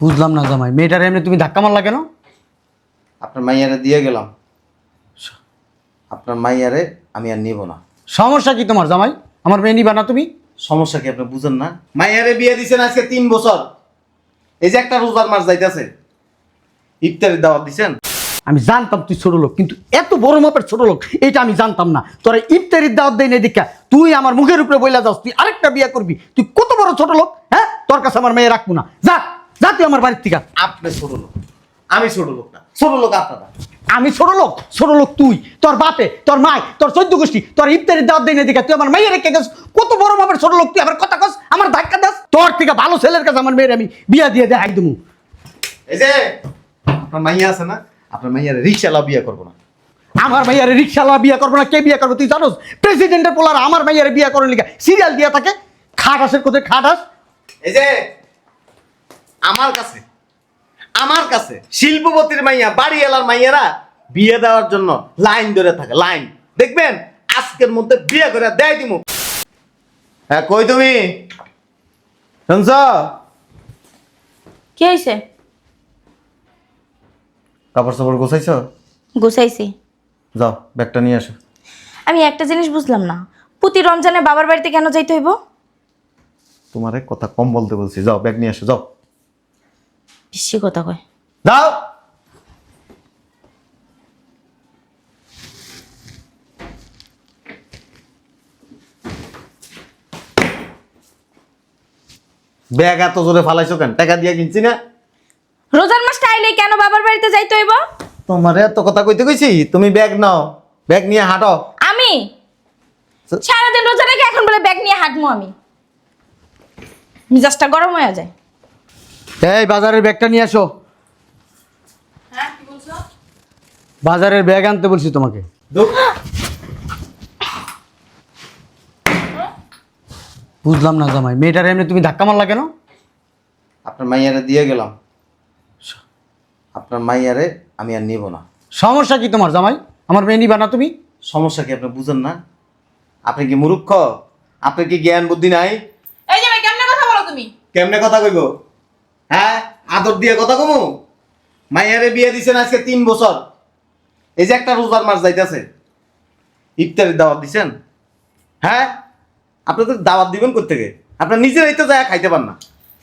বুঝলাম না জামাই মেয়েটার এমনি তুমি ধাক্কা মারলা কেন? আপনার মাইয়ারে দিয়ে গেলাম। আপনার মাইয়ারে আমি আর নিব না। সমস্যা কি তোমার জামাই? আমার মেয়ে নিবা না তুমি? সমস্যা কি আপনি বুঝেন না? মাইয়ারে বিয়ে দিছেন আজকে তিন বছর। এই যে একটা রোজার মাস যাইতেছে। ইফতারের দাওয়াত দিছেন? আমি জানতাম তুই ছোট লোক কিন্তু এত বড় মাপের ছোট লোক এটা আমি জানতাম না। তোরা ইফতারির দাওয়াত দেয় না দেখা তুই আমার মুখের উপরে বইলা যাস তুই আরেকটা বিয়ে করবি। তুই কত বড় ছোট লোক হ্যাঁ? তোর কাছে আমার মেয়ে রাখব না। যা যা তুই আমার বাড়ির থেকে। আপনি ছোট লোক আমি ছোট লোক না। ছোট লোক আপনারা। আমি ছোট লোক ছোট লোক তুই তোর বাপে তোর মায় তোর চৈদ্য গোষ্ঠী তোর ইফতারির দাওয়াত দেয় না দেখা তুই আমার মেয়ে রেখে গেছ কত বড় মাপের ছোট লোক তুই আমার কথা কস আমার ধাক্কা দাস। তোর থেকে ভালো ছেলের কাছে আমার মেয়ের আমি বিয়া দিয়ে দেয় একদম এই যে আপনার মাইয়া আছে না? আপনার মাইয়ারে রিক্সালা বিয়ে করব না। আমার মাইয়ারে রিক্সাওয়ালা বিয়ে করব না কে বিয়ে করব তুই জানোস? প্রেসিডেন্টের পোলার আমার মাইয়ারে বিয়ে করার লিগা। সিরিয়াল দিয়া থাকে খাট আসের কোথায়? খাট আস। এই যে আমার কাছে আমার কাছে শিল্পপতির মাইয়া বাড়ি এলার মাইয়ারা বিয়ে দেওয়ার জন্য লাইন ধরে থাকে লাইন। দেখবেন আজকের মধ্যে বিয়ে করে দেয় দিমু। হ্যাঁ কই তুমি? শুনছ? কি হয়েছে কাপড় চাপড় গোছাইছ? গুছাইছি। যাও ব্যাগটা নিয়ে আসো। আমি একটা জিনিস বুঝলাম না। প্রতি রমজানে বাবার বাড়িতে কেন যাইতে হইব? তোমারে কথা কম বলতে বলছি। যাও ব্যাগ নিয়ে আসো যাও। বেশি কথা কয়। যাও! ব্যাগ এত জোরে ফালাইছো কেন? টাকা দিয়ে কিনছি না? রোজার মাসটা আইলে কেন বাবার বাড়িতে যাইতে হইব? তোমার এত কথা কইতে কইছি তুমি ব্যাগ নাও ব্যাগ নিয়ে হাঁটো। আমি? তো- সারাদিন রোজা রেখে এখন বলে ব্যাগ নিয়ে হাঁটবো আমি। মিজাজটা গরম হয়ে যায়। এই বাজারের ব্যাগটা নিয়ে আসো। হ্যাঁ কি বলছো? বাজারের ব্যাগ আনতে বলছি তোমাকে। বুঝলাম না জামাই মেয়েটার এমনি তুমি ধাক্কা মারলা কেন? আপনার মাইয়ারে দিয়ে গেলাম। আপনার মাইয়ারে আমি আর নিব না। সমস্যা কি তোমার জামাই? আমার মেয়ে নিবা না তুমি? সমস্যা কি আপনি বুঝেন না? আপনি কি মুরুক্ষ আপনার কি জ্ঞান বুদ্ধি নাই? এই যে ভাই কেমনে কথা বলো তুমি? কেমনে কথা কইব? হ্যাঁ? আদর দিয়ে কথা কমু? মাইয়ারে বিয়ে দিছেন আজকে তিন বছর। এই যে একটা রোজার মাস যাইতেছে। ইফতারের দাওয়াত দিছেন? হ্যাঁ? আপনি তো দাওয়াত দিবেন কোথেকে আপনার নিজেরাই তো যায় খাইতে পান না।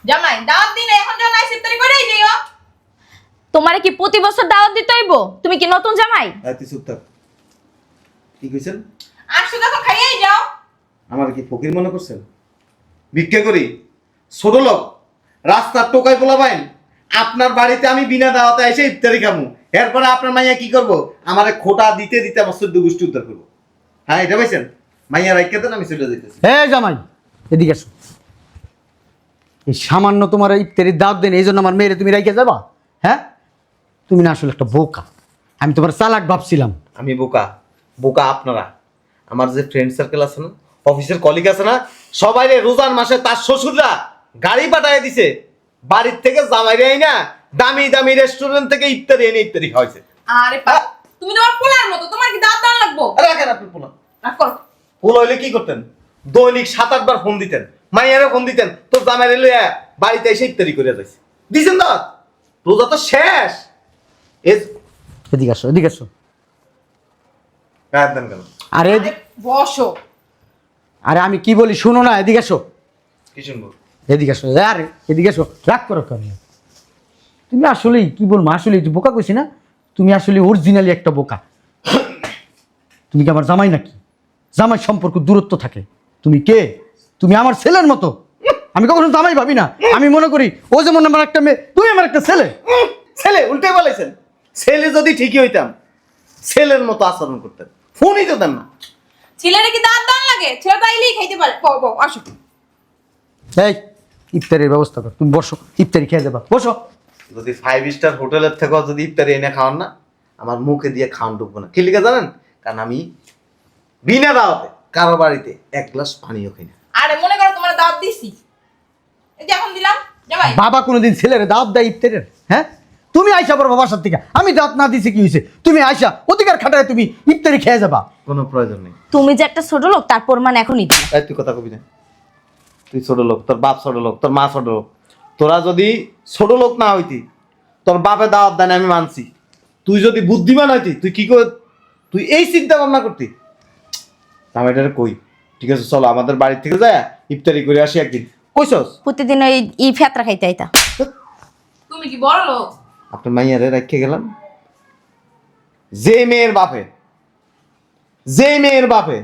জামাই দাওয়াত দিন এখন যখন আইসি ইফতারি করেই যাইও। তোমারে কি প্রতি বছর দাওয়াত দিতে হইব? তুমি কি নতুন জামাই? হ্যাঁ তুই চুপ থাক। কি কইছেন? আসো দেখো খাইয়েই যাও। আমার কি ফকির মনে করছেন? ভিক্ষা করি? ছোট লোক রাস্তার টোকায় পোলা পাইন আপনার বাড়িতে আমি বিনা দাওয়াতে এসে ইফতারি খামু। এরপরে আপনার মাইয়া কি করব? আমার খোটা দিতে দিতে আমার চোদ্দ গোষ্ঠী উদ্ধার করব। হ্যাঁ এটা পাইছেন মাইয়া রাইখা দেন আমি চলে যেতেছি জামাই এদিকে আসো। এই সামান্য তোমার ইফতারির দাঁত দেন এই জন্য আমার মেয়েরে তুমি রেখে যাবা? হ্যাঁ? তুমি না আসলে একটা বোকা। আমি তোমার চালাক ভাবছিলাম। আমি বোকা। বোকা আপনারা। আমার যে ফ্রেন্ড সার্কেল আছে না অফিসের কলিগ আছে না সবাই রে রোজার মাসে তার শ্বশুররা গাড়ি পাঠায় দিছে। বাড়ির থেকে জামাইরে আই না দামি দামি রেস্টুরেন্ট থেকে ইফতারি এনে ইফতারি খাওয়াইছে। আরে তুমি তোমার পোলার মতো তোমার কি দাওয়াত দান লাগবো? রাখেন আপনি পোলা। রাখ করো। ভুল হইলে কি করতেন? দৈনিক সাত আটবার ফোন দিতেন। মাইয়ারে ফোন দিতেন। তো জামাইরে লইয়া বাড়িতে এসে ইত্যাদি করে যাইছে। দিছেন না রোজা তো শেষ। এদিকে আসো এদিকে আসো। গায়ের দেন কেন? আরে আরে বসো। আরে আমি কি বলি শুনো না এদিকে আসো। কি শুনব? এদিকে আসো আরে এদিকে আসো রাগ করো কেন? তুমি আসলেই কি বলব আসলে বোকা কইছি না? তুমি আসলে অরিজিনালি একটা বোকা। তুমি কি আমার জামাই নাকি? জামাই সম্পর্ক দূরত্ব থাকে। তুমি কে? তুমি আমার ছেলের মতো। আমি কখনো জামাই ভাবি না। আমি মনে করি ও যেমন আমার একটা মেয়ে তুমি আমার একটা ছেলে। ছেলে উল্টে বলেছেন ছেলে যদি ঠিকই হইতাম ছেলের মতো আচরণ করতেন। ফোনই তো দেন না। ছেলের কি দাওয়াত দান লাগে? ছেলে তো আইলেই খাইতে পারে। বউ বউ আসো। এই ইফতারের ব্যবস্থা কর। তুমি বসো ইফতারি খেয়ে যাবা। বসো। যদি ফাইভ স্টার হোটেলের থেকেও যদি ইফতারি এনে খাওয়ান না আমার মুখে দিয়ে খাওয়ান ঢুকবো না। কি লিখে জানেন? কারণ আমি বিনা দাওয়াতে কারও বাড়িতে এক গ্লাস পানিও খাই না। আরে মনে করো তোমার দাওয়াত দিছি। এই যে এখন দিলাম। জামাই বাবা কোনোদিন ছেলের দাওয়াত দেয় ইফতারের হ্যাঁ? তুমি আইসা পড়ব বাসার থেকে। আমি দাঁত না দিছি কি হয়েছে তুমি আইসা অধিকার খাটায় তুমি ইফতারি খেয়ে যাবা। কোনো প্রয়োজন নেই। তুমি যে একটা ছোট লোক তার প্রমাণ এখনই দিল এই তুই কথা কবি না। তুই ছোট লোক তোর বাপ ছোট লোক তোর মা ছোট লোক। তোরা যদি ছোট লোক না হইতি তোর বাপে দাওয়াত দেন আমি মানছি। তুই যদি বুদ্ধিমান হইতি তুই কি করে তুই এই চিন্তা ভাবনা করতি? আমি এটা কই? ঠিক আছে চলো আমাদের বাড়ি থেকে যায় ইফতারি করে আসি একদিন। কইছস? প্রতিদিন ওই ই ফেতরা খাইতে আইতা। তুমি কি বড় লোক? আপনার মাইয়ারে রেখে গেলাম। যে মেয়ের বাপে যে মেয়ের বাপে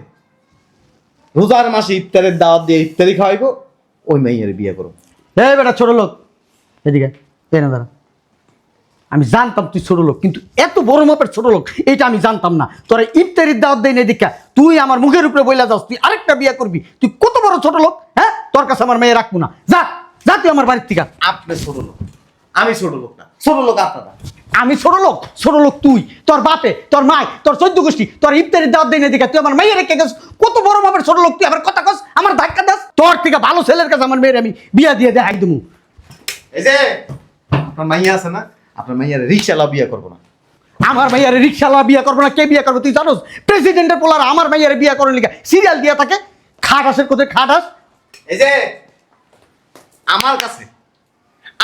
রোজার মাসে ইফতারের দাওয়াত দিয়ে ইফতারি খাওয়াইবো ওই মাইয়ারে বিয়ে করো। এই বেটা ছোট লোক এদিকে না দাঁড়া। আমি জানতাম তুই ছোট লোক কিন্তু এত বড় মাপের ছোট লোক এটা আমি জানতাম না। তোরা ইফতারির দাওয়াত দেয় না দীক্ষা তুই আমার মুখের উপরে বইলা যাস তুই আরেকটা বিয়ে করবি। তুই কত বড় ছোট লোক হ্যাঁ? তোর কাছে আমার মেয়ে রাখব না। যা যা তুই আমার বাড়ির থেকে। আপনি ছোট লোক। আমি ছোট লোক না। ছোট লোক আপনারা। আমি ছোট লোক ছোট লোক তুই তোর বাপে তোর মায় তোর চোদ্দ গোষ্ঠী তোর ইফতারির দাওয়াত দেয় না দীক্ষা তুই আমার মেয়ে রেখে গেছ। কত বড় মাপের ছোট লোক তুই আমার কথা কস আমার ধাক্কা দাস। তোর থেকে ভালো ছেলের কাছে আমার মেয়ের আমি বিয়া দিয়ে দেখাই দেবো এই যে আপনার মাইয়া আছে না? আপনার মাইয়ারে রিক্সালা বিয়া করব না। আমার মাইয়ারে রিক্সাওয়ালা বিয়া করব না কে বিয়া করব তুই জানোস? প্রেসিডেন্টের পোলার আমার মাইয়ারে বিয়া করার লিখা সিরিয়াল দিয়া থাকে খাট খাটাসের কোথায় খাটাস এই যে আমার কাছে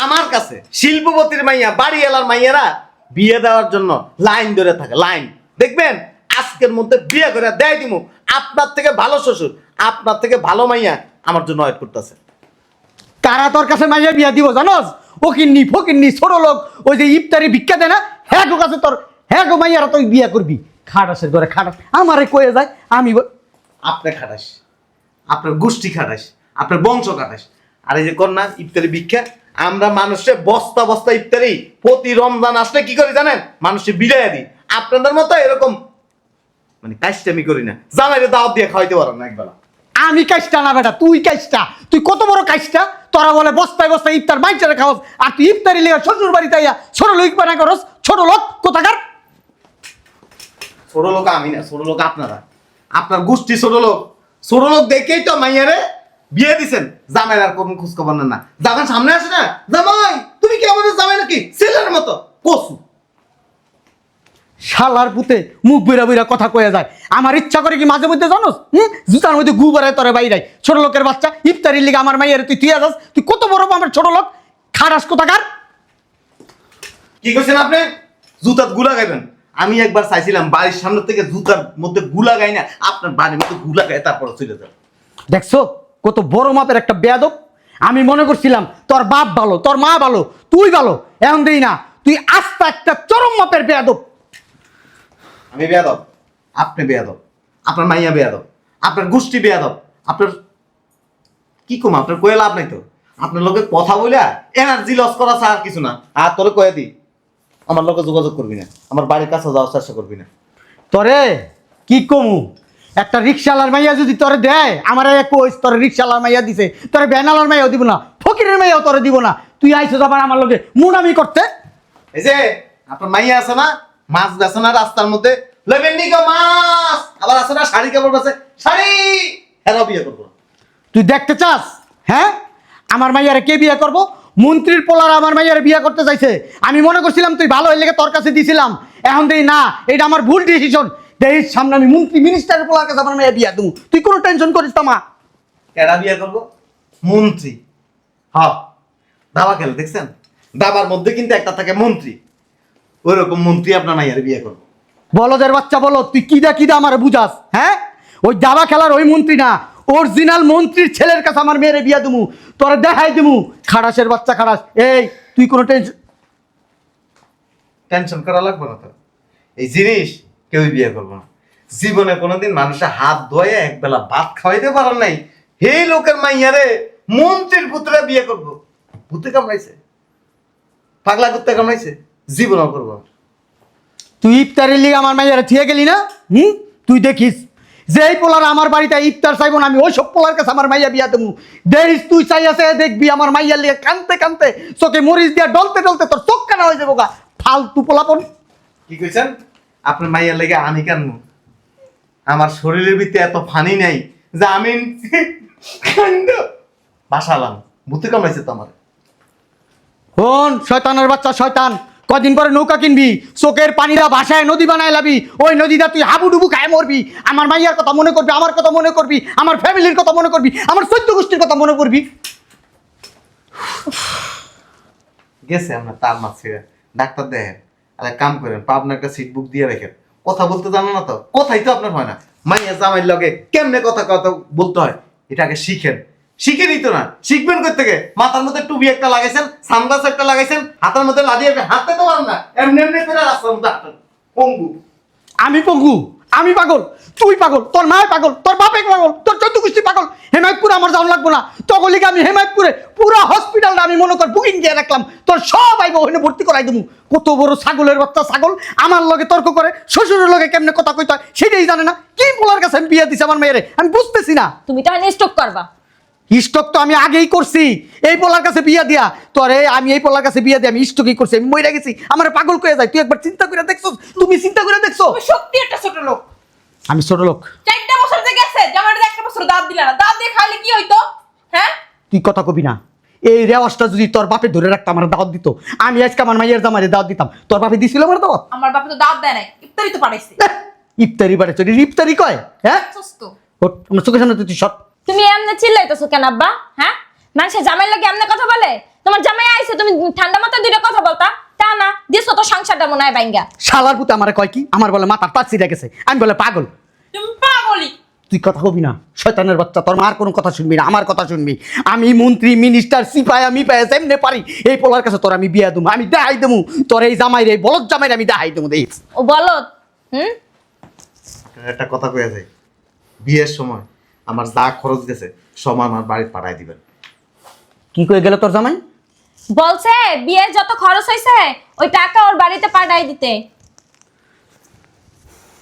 আমার কাছে শিল্পপতির মাইয়া বাড়ি এলার মাইয়ারা বিয়ে দেওয়ার জন্য লাইন ধরে থাকে লাইন। দেখবেন? আজকের মধ্যে বিয়ে করে দেয় দিমু। আপনার থেকে ভালো শ্বশুর আপনার থেকে ভালো মাইয়া আমার জন্য ওয়েট করতেছে। কারা তোর কাছে মাইয়া বিয়া দিব জানোস? ও কিন্নি ফকিন্নি ছোট লোক ওই যে ইফতারি ভিক্ষা দেয় না হ্যাঁ গো কাছে তোর হ্যাঁ গো মাইয়ারা তুই বিয়া করবি। খাটাসের ঘরে খাটাস। আমারে কয়ে যায় আমি আপনি খাটাস। আপনার গোষ্ঠী খাটাস। আপনার বংশ খাটাস। আর এই যে কন্যা ইফতারি ভিক্ষা আমরা মানুষের বস্তা বস্তা ইফতারি প্রতি রমজান আসলে কি করি জানেন? মানুষের বিদায় দিই। আপনাদের মতো এরকম মানে কাজটামি করি না। জামাইরে দাওয়াত দিয়ে খাওয়াইতে পারো না একবেলা। আমি কাজটা না বেটা তুই কাজটা। তুই কত বড় কাজটা? তোরা বলে বস্তায় বস্তায় ইফতার বাইচারে খাওয়াস আর তুই ইফতারি লিখা শ্বশুর বাড়িতে আইয়া ছোট লোক বানা করস ছোট লোক কোথাকার? ছোট লোক আমি না ছোট লোক আপনারা। আপনার গোষ্ঠী ছোট লোক। ছোট লোক দেখেই তো মাইয়ারে বিয়ে দিছেন? জামাইর আর কোনো খোঁজ খবর না। যখন সামনে আসে না? জামাই তুমি কি আমাদের জামাই নাকি? ছেলের মতো। কসু। শালার পুতে মুখ বইরা বইরা কথা কয়ে যায়। আমার ইচ্ছা করে কি মাঝে মধ্যে জানোস? হুম? জুতার মধ্যে গু বাড়ায় তোরে বাইরে। ছোট লোকের বাচ্চা ইফতারির লিগে আমার মাইয়ের তুই তুই যাস। তুই কত বড় আমার ছোট লোক? খারাস কোথাকার? কি করছেন আপনি? জুতারগুলা গাইবেন। আমি একবার চাইছিলাম বাড়ির সামনে থেকে জুতার মধ্যে গুলা গাই না আপনার বাড়ির মধ্যে গুলা গায়ে তারপরে চলে যাবে দেখছ? কত বড় মাপের একটা বেয়াদব। আমি মনে করছিলাম তোর বাপ ভালো তোর মা ভালো তুই ভালো। এখন দেই না তুই আস্তা একটা চরম মাপের বেয়াদব। আমি বেয়াদব আপনি বেয়াদব আপনার মাইয়া বেয়াদব আপনার গোষ্ঠী বেয়াদব আপনার কি কম আপনার কয়ে লাভ নাই তো। আপনার লোকে কথা বলে এনার্জি লস করা ছাড়া আর কিছু না। আর তোরে কয়ে দি আমার লোকে যোগাযোগ করবি না আমার বাড়ির কাছে যাওয়ার চেষ্টা করবি না। তোরে কি কমু? একটা রিক্সালার মাইয়া যদি তোরে দেয় আমার এক কইস তোরে রিক্সালার মাইয়া দিছে তোরে ব্যানালার মাইয়াও দিব না ফকিরের মাইয়াও তোরে দিব না। তুই আইসো আবার আমার লোকে মুনামি করতে? এই যে আপনার মাইয়া আছে না মাছ বেছে না রাস্তার মধ্যে লেবেন নি মাছ! আবার আছে না শাড়ি কাপড় বেছে শাড়ি! হেরাও বিয়ে করব। তুই দেখতে চাস? হ্যাঁ? আমার মাইয়ারে কে বিয়ে করব? মন্ত্রীর পোলার আমার মাইয়ারে বিয়ে করতে চাইছে। আমি মনে করছিলাম তুই ভালো হয়ে লেগে তোর কাছে দিছিলাম। এখন দেই না এটা আমার ভুল ডিসিশন দেখিস সামনে আমি মন্ত্রী মিনিস্টারের পোলার কাছে আমার মাইয়া বিয়া দেবো। তুই কোনো টেনশন করিস তো মা। কেডা বিয়ে করব? মন্ত্রী। হ দাবা খেলে দেখছেন? দাবার মধ্যে কিন্তু একটা থাকে মন্ত্রী। ওই রকম মন্ত্রী আপনার মাইয়ার বিয়ে করব। বলদের বাচ্চা বলো তুই কিদা কিদা আমার বুঝাস হ্যাঁ? ওই দাবা খেলার ওই মন্ত্রী না অরিজিনাল মন্ত্রীর ছেলের কাছে আমার মেয়েরে বিয়া দেবো তোরা দেখাই দেবো। খারাসের বাচ্চা খারাস এই তুই কোনো টেনশন টেনশন করা লাগবে না তো। এই জিনিস কেউই বিয়ে করব না। জীবনে কোনোদিন মানুষের হাত ধোয়ে একবেলা ভাত খাওয়াইতে পারেন নাই। হে লোকের মাইয়ারে মন্ত্রীর পুত্রে বিয়ে করব। ভূতে কামড়াইছে। পাগলা কুত্তে কামড়াইছে। জীবনও করব তুই ইফতারের লিগে আমার মাইয়ারে থিয়ে গেলি না? হুম? তুই দেখিস যেই পোলার আমার বাড়িতে ইফতার চাইব না আমি ওই সব পোলার কাছে আমার মাইয়া বিয়া দেবো। দেখিস তুই চাই আছে দেখবি আমার মাইয়ার লিগে কানতে কানতে চোখে মরিচ দিয়া ডলতে ডলতে তোর চোখ কানা হয়ে যাব গা। ফালতু পোলাপন। কি কইছেন? আপনার মাইয়ার লেগে আমি কেন? আমার শরীরের ভিতরে এত ফানি নাই যে আমি বাসালাম ভূতে কামড়াইছে তো আমার। হন শয়তানের বাচ্চা শয়তান। কদিন পরে নৌকা কিনবি চোখের পানিরা ভাষায় নদী বানায় লাবি ওই নদীটা তুই হাবুডুবু খায় মরবি। আমার মাইয়ার কথা মনে করবি আমার কথা মনে করবি আমার ফ্যামিলির কথা মনে করবি আমার চৈদ্য গোষ্ঠীর কথা মনে করবি। গেছে আমরা তার মাছ ডাক্তার দেখেন আর কাম করেন পাবনা একটা সিট বুক দিয়ে রাখেন। কথা বলতে জানো না তো? কথাই তো আপনার হয় না। মাইয়া জামাইয়ের লগে কেমনে কথা কথা বলতে হয়? এটা আগে শিখেন। শিখে নিত না। শিখবেন কোথা থেকে? মাথার মধ্যে টুপি একটা লাগাইছেন, সানগ্লাস একটা লাগাইছেন, হাতের মধ্যে লাদিয়ে হাতে তো পারেন না। এমনি এমনি করে রাস্তার মধ্যে পঙ্গু। আমি পঙ্গু, আমি পাগল। তুই পাগল তোর মায় পাগল তোর বাপে পাগল তোর চোদ্দ গোষ্ঠী পাগল। হেমায়তপুরে আমার যাওয়া লাগবো না। তগলিকে আমি হেমায়তপুরে পুরো হসপিটালটা আমি মনে কর বুকিং দিয়ে রাখলাম। তোর সব আইব ওখানে ভর্তি করাই দেবো কত বড় ছাগলের বাচ্চা ছাগল আমার লগে তর্ক করে শ্বশুরের লগে কেমনে কথা কইতে হয় সেটাই জানে না। কি বলার কাছে আমি বিয়ে দিছি আমার মেয়েরে? আমি বুঝতেছি না। তুমি তাহলে স্টক করবা। স্টক তো আমি আগেই করছি। এই পোলার কাছে বিয়া দিয়া। তোরে আমি এই পোলার কাছে বিয়া দিয়ে আমি স্টকই করছি। আমি মইরা গেছি। আমার পাগল করে যায়। তুই একবার চিন্তা করে দেখছ তুমি চিন্তা করে দেখছ তুমি সত্যি একটা ছোট লোক। আমি ছোট লোক। চারটা বছর যে গেছে জামাইটা একটা বছর দাঁত দিলা না। দাঁত দিয়ে খাইলে কি হইতো? হ্যাঁ? তুই কথা কবি না। এই রেওয়াজটা যদি তোর বাপে ধরে রাখতো আমার দাওয়াত দিত। আমি আজকে আমার মাইয়ের জামাইরে দাওয়াত দিতাম। তোর বাপে দিছিল আমার দাওয়াত? আমার বাপে তো দাঁত দেয় নাই। ইফতারি তো পাঠাইছে। ইফতারি চলি ইফতারি কয়? হ্যাঁ? সুস্থ ওঠ, আমার চোখের সামনে তুই সব তুমি এমনি চিল্লাইতেছো কেন আব্বা? হ্যাঁ? মানুষের জামাই লাগে এমনি কথা বলে? তোমার জামাই আইছে তুমি ঠান্ডা মাথায় দুইটা কথা বলতা। তা না দিছো তো সংসারটা মনে হয় বাইঙ্গা শালার পুতে আমার কয় কি? আমার বলে মাথার ছিঁড়ে গেছে। আমি বলে পাগল। তুমি পাগলি তুই কথা কবি না। শয়তানের বাচ্চা তোর মার কোনো কথা শুনবি না আমার কথা শুনবি। আমি মন্ত্রী মিনিস্টার সিপাই আমি পাই এমনি পারি। এই পোলার কাছে তোর আমি বিয়া দেবো আমি দেখাই দেবো। তোর এই জামাই রে বলদ জামাই আমি দেখাই দেবো দেখিস ও বলো হুম? একটা কথা কয়ে যায় বিয়ের সময় আমার যা খরচ গেছে সব আমার বাড়িতে পাঠাই দিবেন। কি করে গেল তোর জামাই? বলছে বিয়ের যত খরচ হয়েছে ওই টাকা ওর বাড়িতে পাঠাই দিতে।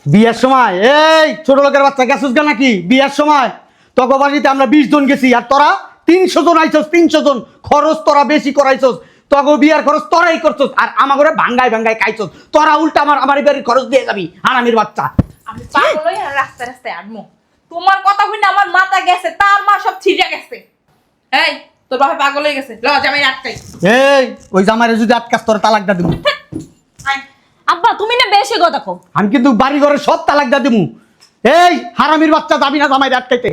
বিয়ের সময় এই ছোট লোকের বাচ্চা গেছিস গা নাকি? বিয়ের সময় তখন বাড়িতে আমরা বিশ জন গেছি আর তোরা তিনশো জন আইছস তিনশো জন। খরচ তোরা বেশি করাইছস। তখন বিয়ার খরচ তোরাই করছস আর আমার ঘরে ভাঙ্গায় ভাঙ্গায় খাইছস। তোরা উল্টা আমার আমার বাড়ির খরচ দিয়ে যাবি আরামের বাচ্চা। আমি পাগল হই আর রাস্তায় রাস্তায় আনমো। তোমার কথা শুনে না আমার মাথা গেছে তার মা সব ছিঁড়ে গেছে। এই তোর বাপে পাগল হয়ে গেছে। ল জামাই আটকাই। এই ওই জামাইরে যদি আটকাস তোর তালাক দা দিবু আব্বা তুমি না বেশি কথা কো আমি কিন্তু বাড়ি ঘরে সব তালাক দা দিমু। এই হারামির বাচ্চা যাবি না জামাইরে আটকাইতে।